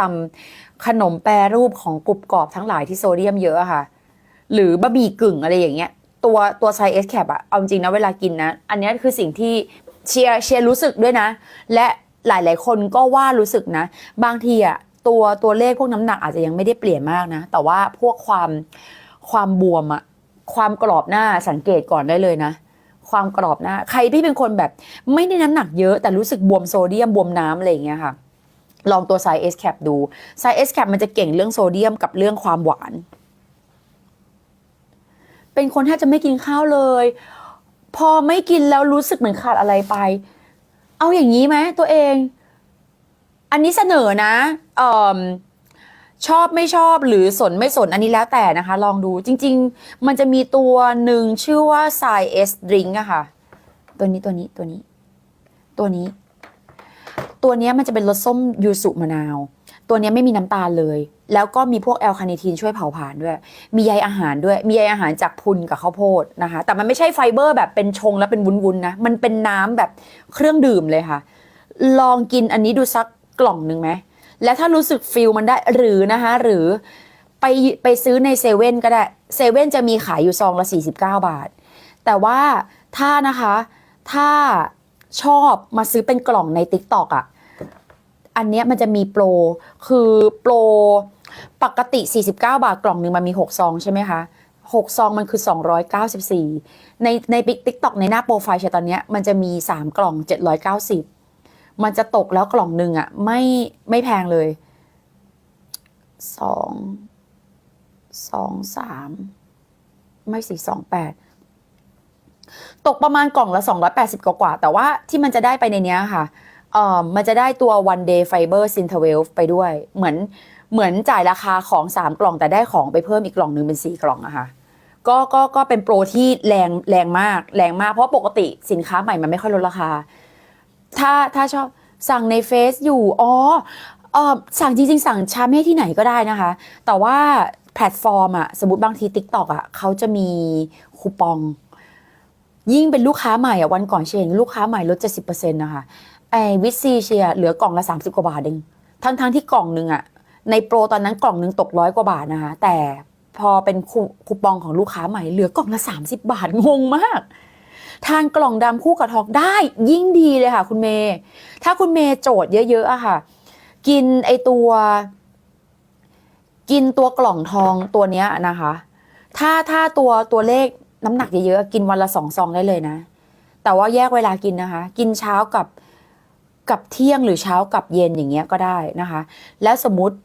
ตำขนมแปรรูปของกรุบกรอบทั้งหลายที่โซเดียมเยอะค่ะ หรือบะหมี่กึ่งอะไรอย่างเงี้ย ตัวตัวไซเอสแคปอะเอาจริงนะเวลากินนะ อันนี้คือสิ่งที่เชียร์เชียร์รู้สึกด้วยนะ และหลาย ๆ คนก็ว่ารู้สึกนะ บางทีอะตัวตัวเลขพวกน้ำหนักอาจจะยังไม่ได้เปลี่ยนมากนะ แต่ว่าพวกความความบวมอะความกรอบหน้าสังเกตก่อนได้เลยนะ ความกรอบหน้า ใครที่เป็นคนแบบไม่ได้น้ำหนักเยอะแต่รู้สึกบวมโซเดียมบวมน้ำอะไรอย่างเงี้ยค่ะ ลองตัวไซเอสแคปดูไซเอสแคปมันจะเก่งเรื่องโซเดียมกับเรื่องความหวาน เป็นคนแทบจะไม่กินข้าวเลย พอไม่กินแล้วรู้สึกเหมือนขาดอะไรไป เอาอย่างนี้ไหมตัวเอง อันนี้เสนอนะเอชอบไม่ชอบหรือสนไม่สนอันนี้แล้วแต่นะคะ ลองดูจริง ๆ มันจะมีตัวหนึ่งชื่อว่าไซเอสดริงอะค่ะ ตัวนี้ตัวนี้ตัวนี้ ตัวนี้ ตัวนี้มันจะเป็นรสส้มยูสุมะนาว ตัวนี้ไม่มีน้ำตาลเลย แล้วก็มีพวกแอลคาเนทีนช่วยเผาผลาญด้วย มีใยอาหารด้วย มีใยอาหารจากพุนกับข้าวโพดนะคะ แต่มันไม่ใช่ไฟเบอร์แบบเป็นชงแล้วเป็นวุ้นๆนะ มันเป็นน้ำแบบเครื่องดื่มเลยค่ะ ลองกินอันนี้ดูสักกล่องหนึ่งไหม แล้วถ้ารู้สึกฟิลมันได้หรือนะคะ หรือไปไปซื้อในเซเว่นก็ได้เซเว่นจะมีขายอยู่ซองละ49 บาท แต่ว่าถ้านะคะ ถ้า ชอบมาซื้อเป็นกล่องใน t ิ k t o k อะ อันเนี้ยมันจะมีโปร คือโปรปกติ 49 บาทกล่องหนึ่งมันมี 6 ซองใช่ไหมคะ6 ซองมันคือ 294 ในในติ๊กต็อกในหน้าโปรไฟล์เชยร์ตอนเนี้ยมันจะมี 3 กล่อง 790 มันจะตกแล้วกล่องหนึ่งอะไม่ไม่แพงเลยสองสองสามไม่สิสองแปด ตกประมาณกล่องละ 280 กว่ากว่า แต่ว่าที่มันจะได้ไปในเนี้ยค่ะเอ่อมันจะได้ตัว one day fiber c i n t e r w e l ไปด้วย เหมือนเหมือนจ่ายราคาของ 3 กล่องแต่ได้ของไปเพิ่มอีกกล่องหนึ่งเป็น 4 กล่องอะค่ะก็ก็ก็เป็นโปรที่แรงแรงมากแรงมาก เพราะปกติสินค้าใหม่มันไม่ค่อยลดราคา ถ้าถ้าชอบสั่งในเฟซอยู่อ๋อเออสั่งจริงๆ สั่งชาเม่ที่ไหนก็ได้นะคะ แต่ว่าแพลตฟอร์มอะสมมติบางที TikTok อะเขาจะมีคูปอง ยิ่งเป็นลูกค้าใหม่อะวันก่อนเชนลูกค้าใหม่ลด70%นต์นะคะไอวิซีเชียเหลือกล่องละ30กว่าบาทเองทั้งทั้งที่กล่องหนึ่งอะในโปรตอนนั้นกล่องหนึ่งตกร้อยกว่าบาทนะคะแต่พอเป็นคูคูปองของลูกค้าใหม่เหลือกล่องละ30บาทงงมากทานกล่องดำคู่กับทองได้ยิ่งดีเลยค่ะ คุณเมย์ถ้าคุณเมย์โจทย์เยอะๆอะค่ะ กินไอตัว กินตัวกล่องทองตัวเนี้ยนะคะ ถ้าถ้าตัวตัวเลข น้ำหนักเยอะๆกินวันละสองซองได้เลยนะ แต่ว่าแยกเวลากินนะคะ กินเช้ากับกับเที่ยงหรือเช้ากับเย็นอย่างเงี้ยก็ได้นะคะ แล้วสมมติ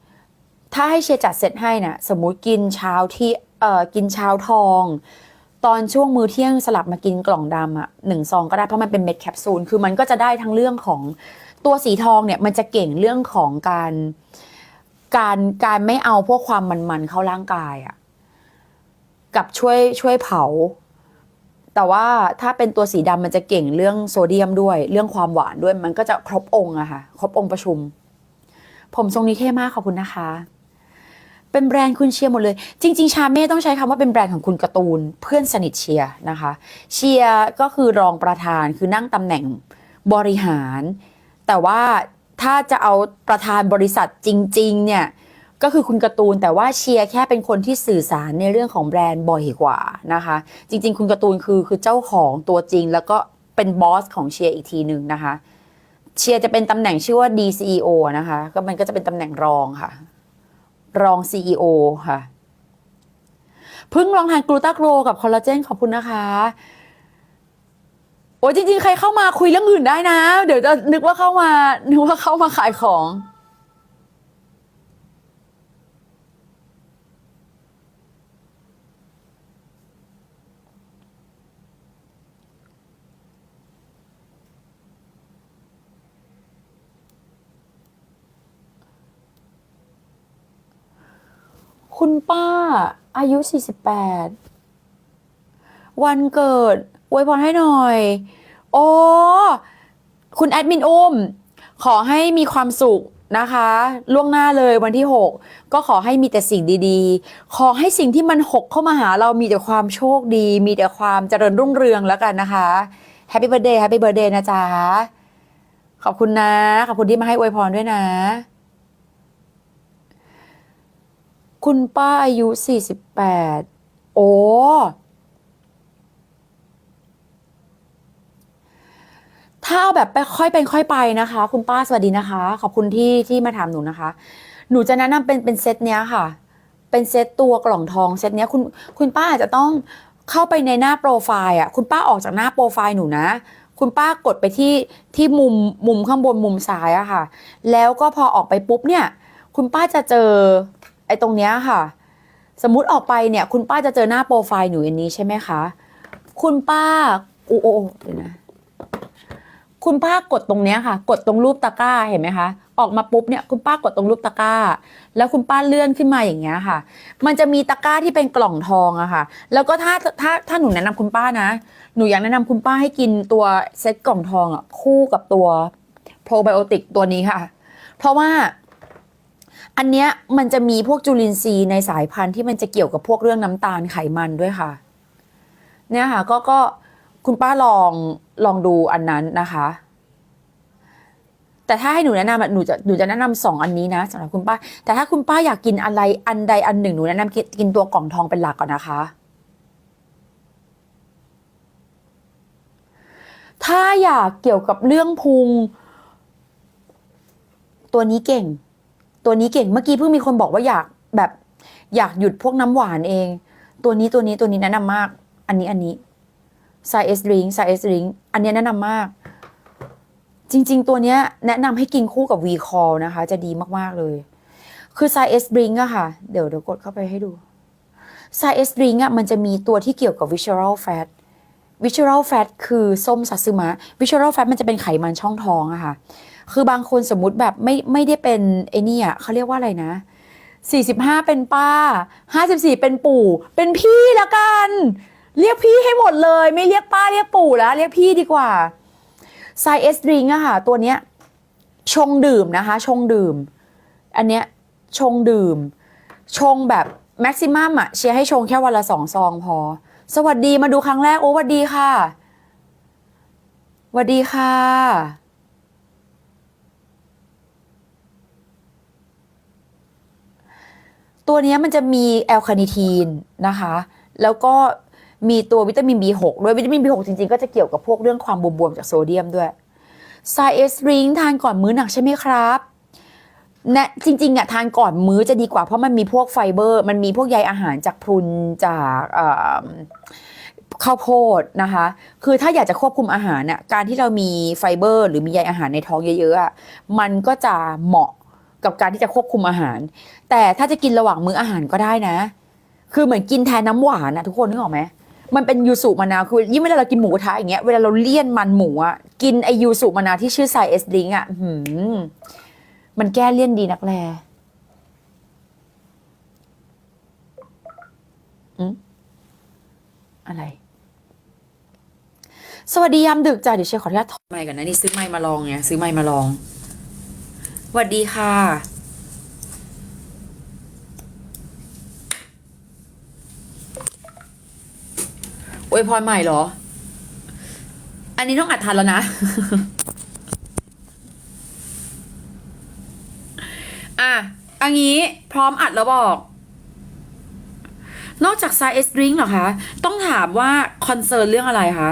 ถ้าให้เชียร์จัดเซตให้นะสมมุติกินเช้าที่เอ่อกินเช้าทอง ตอนช่วงมื้อเที่ยงสลับมากินกล่องดำอะหนึ่งซองก็ได้เพราะมันเป็นเม็ดแคปซูลคือมันก็จะได้ทั้งเรื่องของตัวสีทองเนี่ยมันจะเก่งเรื่องของการการการไม่เอาพวกความมันๆเข้าร่างกายอะ กับช่วยช่วยเผา แต่ว่าถ้าเป็นตัวสีดำมันจะเก่งเรื่องโซเดียมด้วย เรื่องความหวานด้วยมันก็จะครบองค์อะค่ะ ครบองค์ประชุม ผมทรงนี้เท่มากขอบคุณนะคะ เป็นแบรนด์คุณเชียร์หมดเลย จริง ๆ ชาเม่ต้องใช้คำว่าเป็นแบรนด์ของคุณการ์ตูน เพื่อนสนิทเชียร์นะคะ เชียร์ก็คือรองประธานคือนั่งตำแหน่งบริหาร แต่ว่าถ้าจะเอาประธานบริษัทจริง ๆ เนี่ย ก็คือคุณการ์ตูนแต่ว่าเชียร์แค่เป็นคนที่สื่อสารในเรื่องของแบรนด์บ่อยกว่านะคะ จริง ๆ คุณการ์ตูนคือคือเจ้าของตัวจริง แล้วก็เป็นบอสของเชียร์อีกทีหนึ่งนะคะ เชียร์จะเป็นตำแหน่งชื่อว่า DCEO นะคะ ก็มันก็จะเป็นตำแหน่งรองค่ะ รอง CEO ค่ะเพิ่งลองทานกลูตาโกรกับคอลลาเจนขอบคุณนะคะโอ้จริง ๆ ใครเข้ามาคุยเรื่องอื่นได้นะ เดี๋ยวจะนึกว่าเข้ามานึกว่าเข้ามาขายของ คุณป้า อายุ 48 วันเกิดอวยพรให้หน่อย โอ้คุณแอดมินอุ้ม ขอให้มีความสุขนะคะ ล่วงหน้าเลยวันที่ 6 ก็ขอให้มีแต่สิ่งดีๆ ขอให้สิ่งที่มันหกเข้ามาหาเรามีแต่ความโชคดี มีแต่ความเจริญรุ่งเรืองแล้วกันนะคะแฮปปี้เบิร์เดย์แฮปปี้เบิร์เดย์นะจ๊ะ ขอบคุณนะ ขอบคุณที่มาให้อวยพรด้วยนะ คุณป้าอายุสี่สิบแปดโอ้ ถ้าเอาแบบไปค่อยเป็นค่อยไปนะคะ คุณป้าสวัสดีนะคะ ขอบคุณที่ที่มาถามหนูนะคะ หนูจะแนะนำเป็นเป็นเซตเนี้ยค่ะ เป็นเซตตัวกล่องทองเซตเนี้ยคุณคุณป้าอาจจะต้องเข้าไปในหน้าโปรไฟล์อะ คุณป้าออกจากหน้าโปรไฟล์หนูนะ คุณป้ากดไปที่ที่มุมมุมข้างบนมุมซ้ายอะค่ะ แล้วก็พอออกไปปุ๊บเนี่ย คุณป้าจะเจอ ไอ้ตรงเนี้ยค่ะ สมมติออกไปเนี่ย คุณป้าจะเจอหน้าโปรไฟล์หนูอันนี้ใช่ไหมคะ คุณป้าโอ้โอ้เดี๋ยวนะคุณป้ากดตรงเนี้ยค่ะ กดตรงรูปตะกร้าเห็นไหมคะออกมาปุ๊บเนี่ยคุณป้ากดตรงรูปตะกร้า แล้วคุณป้าเลื่อนขึ้นมาอย่างเงี้ยค่ะ มันจะมีตะกร้าที่เป็นกล่องทองอะค่ะ แล้วก็ถ้าถ้าถ้าหนูแนะนำคุณป้านะ หนูอยากแนะนำคุณป้าให้กินตัวเซตกล่องทองอะคู่กับตัวโปรไบโอติกตัวนี้ค่ะ เพราะว่า อันเนี้ยมันจะมีพวกจุลินทรีย์ในสายพันธุ์ที่มันจะเกี่ยวกับพวกเรื่องน้ำตาลไขมันด้วยค่ะ เนี่ยค่ะก็ก็คุณป้าลองลองดูอันนั้นนะคะ แต่ถ้าให้หนูแนะนำอะหนูจะหนูจะแนะนำสองอันนี้นะสำหรับคุณป้า แต่ถ้าคุณป้าอยากกินอะไรอันใดอันหนึ่งหนูแนะนำกกินตัวกล่องทองเป็นหลักก่อนนะคะ ถ้าอยากเกี่ยวกับเรื่องพุงตัวนี้เก่ง ตัวนี้เก่งเมื่อกี้เพิ่งมีคนบอกว่าอยากแบบอยากหยุดพวกน้ำหวานเอง ตัวนี้ตัวนี้ตัวนี้แนะนำมาก อันนี้อันนี้ไซเอสริงไซเอสริงอันนี้แนะนำมาก จริง ๆ ตัวเนี้ยแนะนำให้กินคู่กับ V call นะคะ จะดีมากๆเลย คือไซเอสริงอะค่ะ เดี๋ยวเดี๋ยวกดเข้าไปให้ดูไซเอสริงอะมันจะมีตัวที่เกี่ยวกับ visceral fat visceral fat คือส้มสัตซึมะ visceral fat มันจะเป็นไขมันช่องท้องอะค่ะ คือบางคนสมมุติแบบไม่ไม่ได้เป็นไอ้นี่อะเขาเรียกว่าอะไรนะ45เป็นป้า54เป็นปู่ เป็นพี่ละกัน เรียกพี่ให้หมดเลย ไม่เรียกป้าเรียกปู่แล้วเรียกพี่ดีกว่าไซเอสดริงอะค่ะ ตัวเนี้ยชงดื่มนะคะ ชงดื่ม อันเนี้ยชงดื่ม ชงแบบแม็กซิมัมอะเชียร์ให้ชงแค่วันละสองซองพอ สวัสดีมาดูครั้งแรก โอ้สวัสดีค่ะสวัสดีค่ะ ตัวนี้มันจะมีแอลคาเนิทีนนะคะ แล้วก็มีตัววิตามิน B6 ด้วยวิตามิน B6 จริงๆ ก็จะเกี่ยวกับพวกเรื่องความบวมๆจากโซเดียมด้วยไซเอสริงทานก่อนมื้อหนักใช่ไหมครับแนะจริงๆอะทานก่อนมื้อจะดีกว่าเพราะมันมีพวกไฟเบอร์ มันมีพวกใยอาหารจากพรุนจากข้าวโพดนะคะ คือถ้าอยากจะควบคุมอาหารน่ะการที่เรามีไฟเบอร์ หรือมีใยอาหารในท้องเยอะๆอะมันก็จะเหมาะ กับการที่จะควบคุมอาหาร แต่ถ้าจะกินระหว่างมื้ออาหารก็ได้นะ คือเหมือนกินแทนน้ำหวานอะทุกคนนึกออกไหมมันเป็นยูสุมะนาวคือยิ่งเวลาเรากินหมูกระทะอย่างเงี้ยเวลาเราเลี่ยนมันหมูอะกินไอยูสุมะนาวที่ชื่อไซเอสดิงอะหืมมันแก้เลี่ยนดีนักแลอืมอะไร สวัสดียามดึกจ้ะเดี๋ยวเชฟขออนุญาตถอดไมค์ก่อนนะนี่ซื้อไมค์มาลองไงซื้อไมค์มาลอง วัสดีค่ะ อวยพรใหม่เหรอ อันนี้ต้องอัดทันแล้วนะ อะ อันนี้พร้อมอัดแล้วบอก นอกจาก size drink เหรอคะ ต้องถามว่าคอนเซิร์นเรื่องอะไรคะ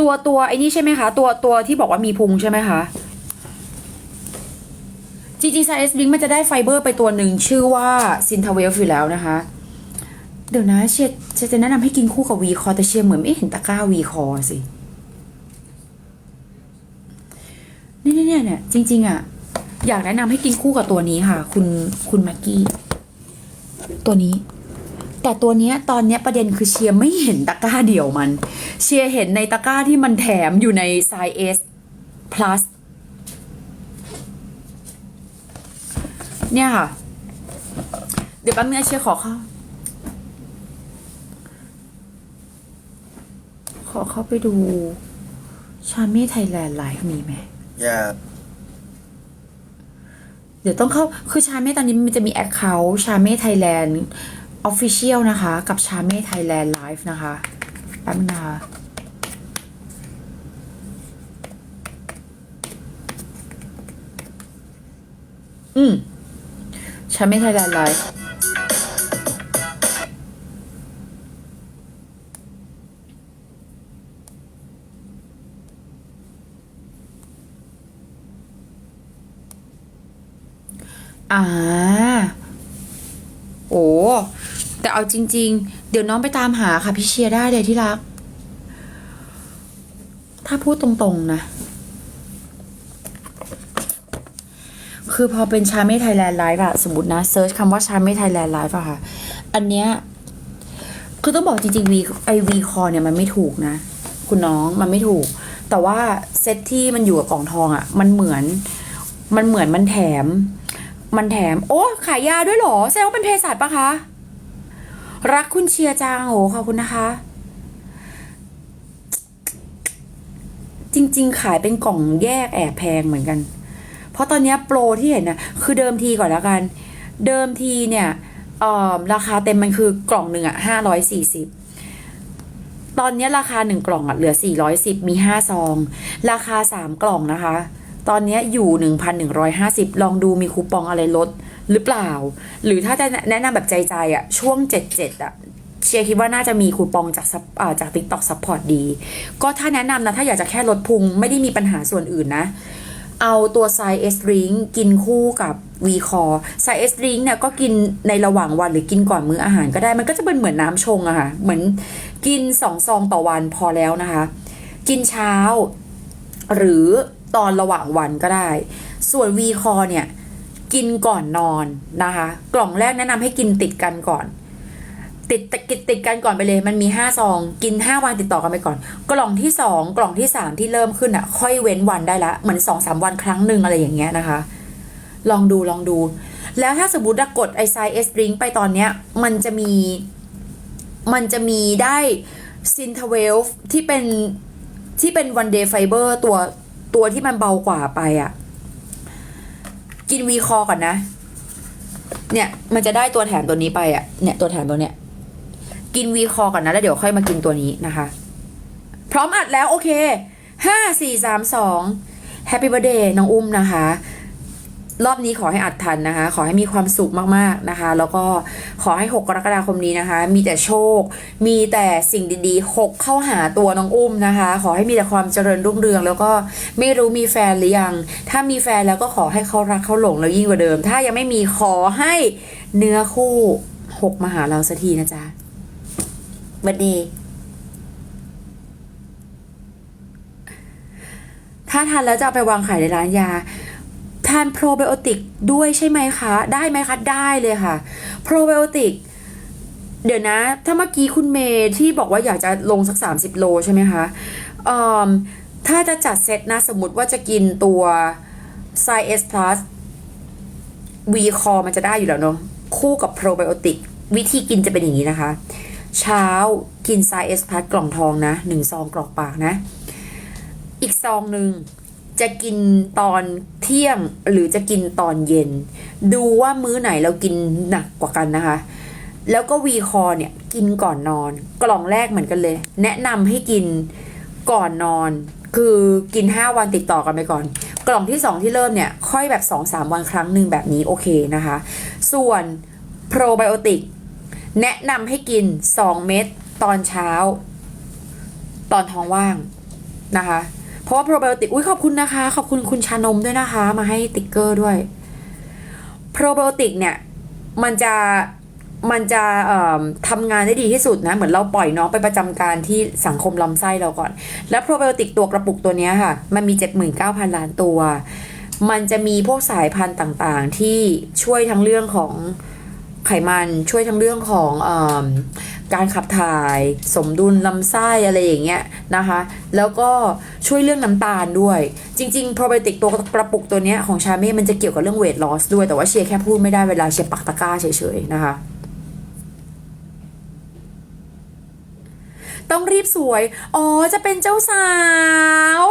ตัวตัวไอ้นี่ใช่ไหมคะ ตัวตัวที่บอกว่ามีพุงใช่ไหมคะ จริงๆ size drink มันจะได้ไฟเบอร์ไปตัวหนึ่งชื่อว่าซินทาเวลอยู่แล้วนะคะ เดี๋ยวนะเชียเชียจะแนะนำให้กินคู่กับวีคอแต่เชียร์เหมือนไม่เห็นตะกร้าวีคอสิเนี่ยเนี่ยเนี่ยเนี่ยจริง ๆ อะ อยากแนะนำให้กินคู่กับตัวนี้ค่ะ คุณคุณแม็กกี้ ตัวนี้ แต่ตัวเนี้ยตอนเนี้ยประเด็นคือเชียร์ไม่เห็นตะกร้าเดี่ยวมัน เชียร์เห็นในตะกร้าที่มันแถมอยู่ในไซส์ S plus เนี่ยค่ะ เดี๋ยวแป๊บนึงนะเชียร์ขอเข้า ขอเข้าไปดู ชาเม่ไทยแลนด์ไลฟ์มีไหม Yeah. เดี๋ยวต้องเข้า คือชาเม่ตอนนี้มันจะมีแอคเคาท์ชาเม่ไทยแลนด์ออฟฟิเชียลนะคะ กับชาเม่ไทยแลนด์ไลฟ์นะคะแป๊บนึงนะคะอืม ฉันไม่ไทยแลนด์ไลฟ์อ่า โอ้ แต่เอาจริง ๆ เดี๋ยวน้องไปตามหาค่ะ พี่เชียร์ได้เลยที่รัก ถ้าพูดตรง ๆ นะ คือพอเป็นชาเม่ไทยแลนด์ไลฟ์อะสมมตินะเซิร์ชคำว่าชาเม่ไทยแลนด์ไลฟ์อะค่ะ อันเนี้ยคือต้องบอกจริงๆวีไอวีคอเนี่ยมันไม่ถูกนะ คุณน้องมันไม่ถูก แต่ว่าเซตที่มันอยู่กับกล่องทองอะมันเหมือน มันเหมือนมันแถม มันแถม โอ้ขายยาด้วยเหรอแสดงว่าเป็นเภสัชปะคะ รักคุณเชียร์จังโอ้ขอบคุณนะคะ จริง ๆ ขายเป็นกล่องแยกแอบแพงเหมือนกัน เพราะตอนนี้โปรที่เห็นนะคือเดิมทีก่อนแล้วกัน เดิมทีเนี่ยราคาเต็มมันคือกล่องหนึ่งอะห้าร้อยสี่สิบตอนนี้ราคาหนึ่งกล่องอะเหลือสี่ร้อยสิบมีห้าซอง ราคาสามกล่องนะคะ ตอนนี้อยู่หนึ่งพันหนึ่งร้อยห้าสิบลองดูมีคูปองอะไรลดหรือเปล่า หรือถ้าจะแนะนำแบบใจๆอะช่วงเจ็ดเจ็ดอะเชียร์คิดว่าน่าจะมีคูปองจากซับจาก TikTok Support ดี ก็ถ้าแนะนำนะ ถ้าอยากจะแค่ลดพุงไม่ได้มีปัญหาส่วนอื่นนะ เอาตัวไซเอสริงกินคู่กับวีคอไซเอสริงเนี่ยก็กินในระหว่างวันหรือกินก่อนมื้ออาหารก็ได้มันก็จะเป็นเหมือนน้ำชงอะค่ะ เหมือนกินสองซองต่อวันพอแล้วนะคะ กินเช้า หรือตอนระหว่างวันก็ได้ ส่วนวีคอเนี่ยกินก่อนนอนนะคะ กล่องแรกแนะนำให้กินติดกันก่อน ติดติดติดกันก่อนไปเลย มันมีห้าซอง กินห้าวันติดต่อกันไปก่อน กล่องที่สองกล่องที่สามที่เริ่มขึ้นอะ ค่อยเว้นวันได้ละเหมือนสองสามวันครั้งหนึ่งอะไรอย่างเงี้ยนะคะ ลองดูลองดู แล้วถ้าสมมติกดไอไซเอสริงไปตอนเนี้ย มันจะมี มันจะมีได้ซินทเวลที่เป็นที่เป็นวันเดย์ไฟเบอร์ตัวตัวที่มันเบากว่าไปอะ กินวีคอก่อนนะ เนี่ย มันจะได้ตัวแถมตัวนี้ไปอะ เนี่ยตัวแถมตัวเนี้ย กินวีคอก่อนนะ แล้วเดี๋ยวค่อยมากินตัวนี้นะคะ พร้อมอัดแล้วโอเคห้าสี่สามสองแฮปปี้เบ t ร์ a เดย์น้องอุ้มนะคะ รอบนี้ขอให้อัดทันนะคะ ขอให้มีความสุขมากๆนะคะ แล้วก็ขอให้ 6 กรกฎาคมนี้นะคะ มีแต่โชค มีแต่สิ่งดีๆ 6 เข้าหาตัวน้องอุ้มนะคะ ขอให้มีแต่ความเจริญรุ่งเรือง แล้วก็ไม่รู้มีแฟนหรือยัง ถ้ามีแฟนแล้วก็ขอให้เขารักเขาหลงแล้วยิ่งกว่าเดิม ถ้ายังไม่มีขอให้เนื้อคู่หกมาหาเราสักทีนะจ๊ะ บัดดี ถ้าทานแล้วจะเอาไปวางขายในร้านยา ทานโปรไบโอติกด้วยใช่ไหมคะ ได้ไหมคะ ได้เลยค่ะ โปรไบโอติก เดี๋ยวนะ ถ้าเมื่อกี้คุณเมย์ที่บอกว่าอยากจะลงสัก 30 โลใช่ไหมคะอ่อถ้าจะจัดเซตนะ สมมติว่าจะกินตัวไซเอสพลัสวีคอมันจะได้อยู่แล้วเนาะคู่กับโปรไบโอติกวิธีกินจะเป็นอย่างนี้นะคะ เช้ากินไซเอสพลัสกล่องทองนะหนึ่งซองกรอกปากนะ อีกซองหนึ่งจะกินตอนเที่ยงหรือจะกินตอนเย็น ดูว่ามื้อไหนเรากินหนักกว่ากันนะคะ แล้วก็วีคอเนี่ยกินก่อนนอน กล่องแรกเหมือนกันเลย แนะนำให้กินก่อนนอน คือกิน 5 วันติดต่อกันไปก่อน กล่องที่ 2 ที่เริ่มเนี่ย ค่อยแบบ 2-3 วันครั้งหนึ่งแบบนี้โอเคนะคะ ส่วนโปรไบโอติก แนะนำให้กิน 2 เม็ดตอนเช้า ตอนท้องว่างนะคะ เพราะว่าโปรไบโอติกอุ้ยขอบคุณนะคะ ขอบคุณคุณชานมด้วยนะคะ มาให้ติ๊กเกอร์ด้วยโปรไบโอติกเนี่ย มันจะมันจะเอ่อทำงานได้ดีที่สุดนะ เหมือนเราปล่อยน้องไปประจำการที่สังคมลำไส้เราก่อน แล้วโปรไบโอติกตัวกระปุกตัวนี้ค่ะ มันมี 79,000 ล้านตัว มันจะมีพวกสายพันธุ์ต่างๆ ที่ช่วยทั้งเรื่องของ ไขมันช่วยทั้งเรื่องของอการขับถ่ายสมดุลลำไส้อะไรอย่างเงี้ยนะคะ แล้วก็ช่วยเรื่องน้ำตาลด้วย จริงๆ โปรไบโอติกตัวกระปุกตัวเนี้ยของชาเม่มันจะเกี่ยวกับเรื่องเวทลอสด้วยแต่ว่าเชียร์แค่พูดไม่ได้เวลาเชียร์ปักตะกร้าเฉยๆนะคะต้องรีบสวย อ๋อ จะเป็นเจ้าสาว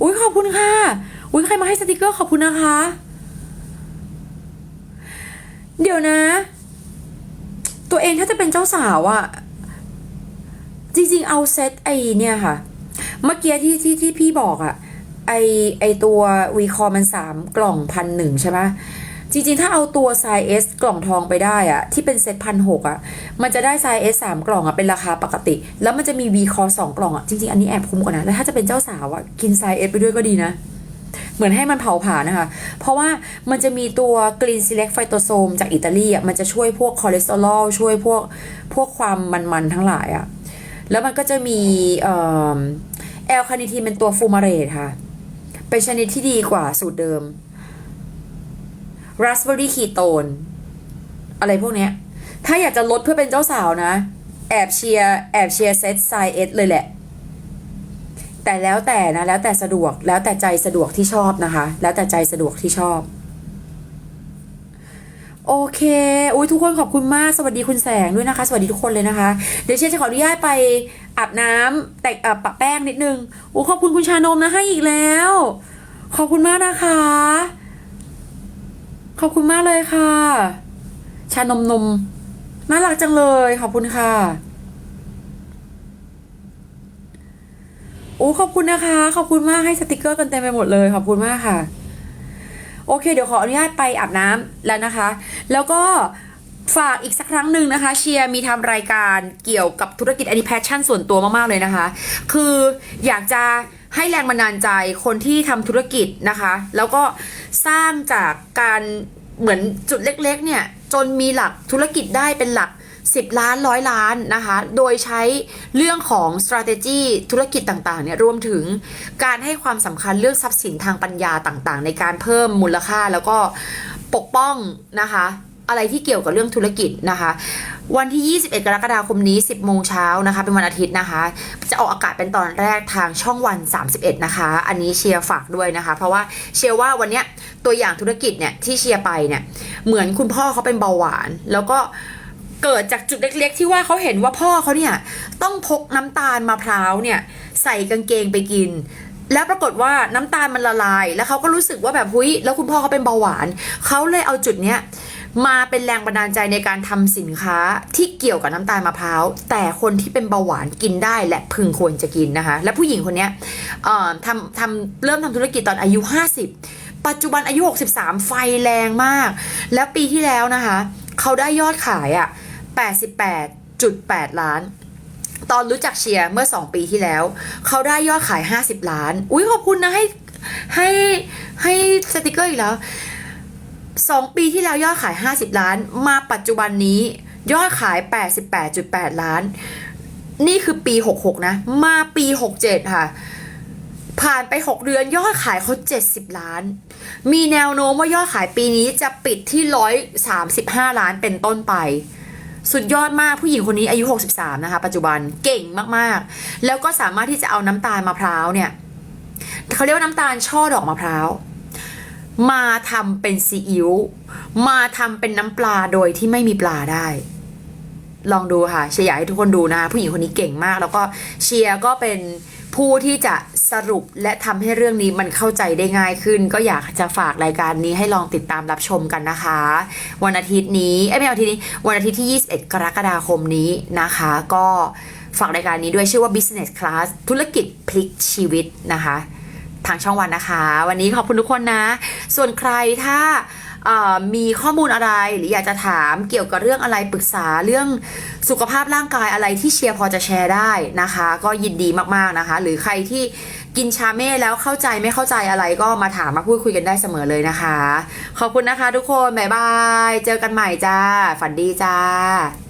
อุ้ยขอบคุณค่ะ อุ้ยใครมาให้สติกเกอร์ขอบคุณนะคะ เดี๋ยวนะ ตัวเองถ้าจะเป็นเจ้าสาวอะจริงๆเอาเซตไอเนี่ยค่ะ เมื่อกี้ที่ที่ที่พี่บอกอะไอไอตัววีคอมันสามกล่องพันหนึ่งใช่ไหมจริงๆ ถ้าเอาตัวไซส์ S กล่องทองไปได้อะที่เป็นเซตพันหกอะมันจะได้ไซส์ S สามกล่องอะเป็นราคาปกติ แล้วมันจะมีวีคอสองกล่องอะจริงๆ อันนี้แอบคุ้มกว่านะ แล้วถ้าจะเป็นเจ้าสาวอะกินไซส์ S ไปด้วยก็ดีนะ เหมือนให้มันเผาผลาญนะคะ เพราะว่ามันจะมีตัว Green Select Phytosome จากอิตาลีอะมันจะช่วยพวกคอเลสเตอรอลช่วยพวกพวกความมันๆทั้งหลายอะแล้วมันก็จะมีแอลคาเนิทีนเป็นตัวฟูมาเรตค่ะ เป็นชนิดที่ดีกว่าสูตรเดิมราสเบอร์รี่คีโตนอะไรพวกเนี้ย ถ้าอยากจะลดเพื่อเป็นเจ้าสาวนะ แอบเชียร์แอบเชียร์เซตไซเอสเลยแหละ แต่แล้วแต่นะแล้วแต่สะดวกแล้วแต่ใจสะดวกที่ชอบนะคะ แล้วแต่ใจสะดวกที่ชอบ โอเคอุ้ยทุกคนขอบคุณมากสวัสดีคุณแสงด้วยนะคะ สวัสดีทุกคนเลยนะคะ เดี๋ยวเชนจะขออนุญาตไปอาบน้ำแต่งอะปะแป้งนิดนึงโอ้ขอบคุณคุณชานมนะให้อีกแล้ว ขอบคุณมากนะคะ ขอบคุณมากเลยค่ะ ชานมนมน่ารักจังเลย ขอบคุณค่ะ โอ้ขอบคุณนะคะ ขอบคุณมากให้สติกเกอร์กันเต็มไปหมดเลย ขอบคุณมากค่ะ โอเค เดี๋ยวขออนุญาตไปอาบน้ำแล้วนะคะ แล้วก็ฝากอีกสักครั้งหนึ่งนะคะ เชียร์มีทำรายการเกี่ยวกับธุรกิจอันนี้แพชชั่นส่วนตัวมาก ๆ เลยนะคะ คืออยากจะให้แรงบันดาลใจคนที่ทำธุรกิจนะคะ แล้วก็สร้างจากการเหมือนจุดเล็ก ๆ เนี่ย จนมีหลักธุรกิจได้เป็นหลัก 10 ล้านร้อยล้านนะคะ โดยใช้เรื่องของ strategy ธุรกิจต่างๆเนี่ยรวมถึงการให้ความสำคัญเรื่องทรัพย์สินทางปัญญาต่างๆ ในการเพิ่มมูลค่าแล้วก็ปกป้องนะคะอะไรที่เกี่ยวกับเรื่องธุรกิจนะคะ วันที่ 21 กรกฎาคมนี้ 10 โมงเช้านะคะ เป็นวันอาทิตย์นะคะ จะออกอากาศเป็นตอนแรกทางช่องวัน 31 นะคะ อันนี้เชียร์ฝากด้วยนะคะ เพราะว่าเชียร์ว่าวันเนี้ยตัวอย่างธุรกิจเนี่ยที่เชียร์ไปเนี่ย เหมือนคุณพ่อเขาเป็นเบาหวาน แล้วก็ เกิดจากจุดเล็กๆ ที่ว่าเขาเห็นว่าพ่อเขาเนี่ยต้องพกน้ำตาลมะพร้าวเนี่ยใส่กางเกงไปกิน แล้วปรากฏว่าน้ำตาลมันละลาย แล้วเขาก็รู้สึกว่าแบบหุยแล้วคุณพ่อเขาเป็นเบาหวาน เขาเลยเอาจุดเนี้ยมาเป็นแรงบันดาลใจในการทำสินค้าที่เกี่ยวกับน้ำตาลมะพร้าว แต่คนที่เป็นเบาหวานกินได้และพึงควรจะกินนะคะ และผู้หญิงคนเนี้ยทำทำเริ่มทำธุรกิจตอนอายุ 50 ปัจจุบันอายุ 63 ไฟแรงมาก แล้วปีที่แล้วนะคะ เขาได้ยอดขายอะ 88.8 ล้าน ตอนรู้จักเชียร์เมื่อ 2 ปีที่แล้ว เขาได้ยอดขาย 50 ล้าน อุ้ยขอบคุณนะให้ให้ให้สติกเกอร์อีกแล้ว 2 ปีที่แล้วยอดขาย 50 ล้าน มาปัจจุบันนี้ยอดขาย 88.8 ล้าน นี่คือปี 66 นะ มาปี 67 ค่ะ ผ่านไป 6 เดือนยอดขายเขา 70 ล้าน มีแนวโน้มว่ายอดขายปีนี้จะปิดที่ 135 ล้านเป็นต้นไป สุดยอดมากผู้หญิงคนนี้อายุ 63 นะคะ ปัจจุบันเก่งมากๆ แล้วก็สามารถที่จะเอาน้ำตาลมะพร้าวเนี่ยเขาเรียกว่าน้ำตาลช่อดอกมะพร้าวมาทำเป็นซีอิ๊วมาทำเป็นน้ำปลาโดยที่ไม่มีปลาได้ ลองดูค่ะเชียร์อยให้ทุกคนดูนะ ผู้หญิงคนนี้เก่งมาก แล้วก็เชียร์ก็เป็น ผู้ที่จะสรุปและทำให้เรื่องนี้มันเข้าใจได้ง่ายขึ้น ก็อยากจะฝากรายการนี้ให้ลองติดตามรับชมกันนะคะ วันอาทิตย์นี้เอ้ไม่วันอาทิตย์นี้วันอาทิตย์ที่ 21 กรกฎาคมนี้นะคะ ก็ฝากรายการนี้ด้วยชื่อว่า Business Class ธุรกิจพลิกชีวิตนะคะ ทางช่องวันนะคะ วันนี้ขอบคุณทุกคนนะ ส่วนใครถ้า มีข้อมูลอะไรหรืออยากจะถามเกี่ยวกับเรื่องอะไรปรึกษาเรื่องสุขภาพร่างกายอะไรที่เชียร์พอจะแชร์ได้นะคะ ก็ยินดีมากๆนะคะ หรือใครที่กินชาเม่แล้วเข้าใจไม่เข้าใจอะไรก็มาถามมาพูดคุยกันได้เสมอเลยนะคะ ขอบคุณนะคะทุกคน บ๊ายบาย เจอกันใหม่จ้า ฝันดีจ้า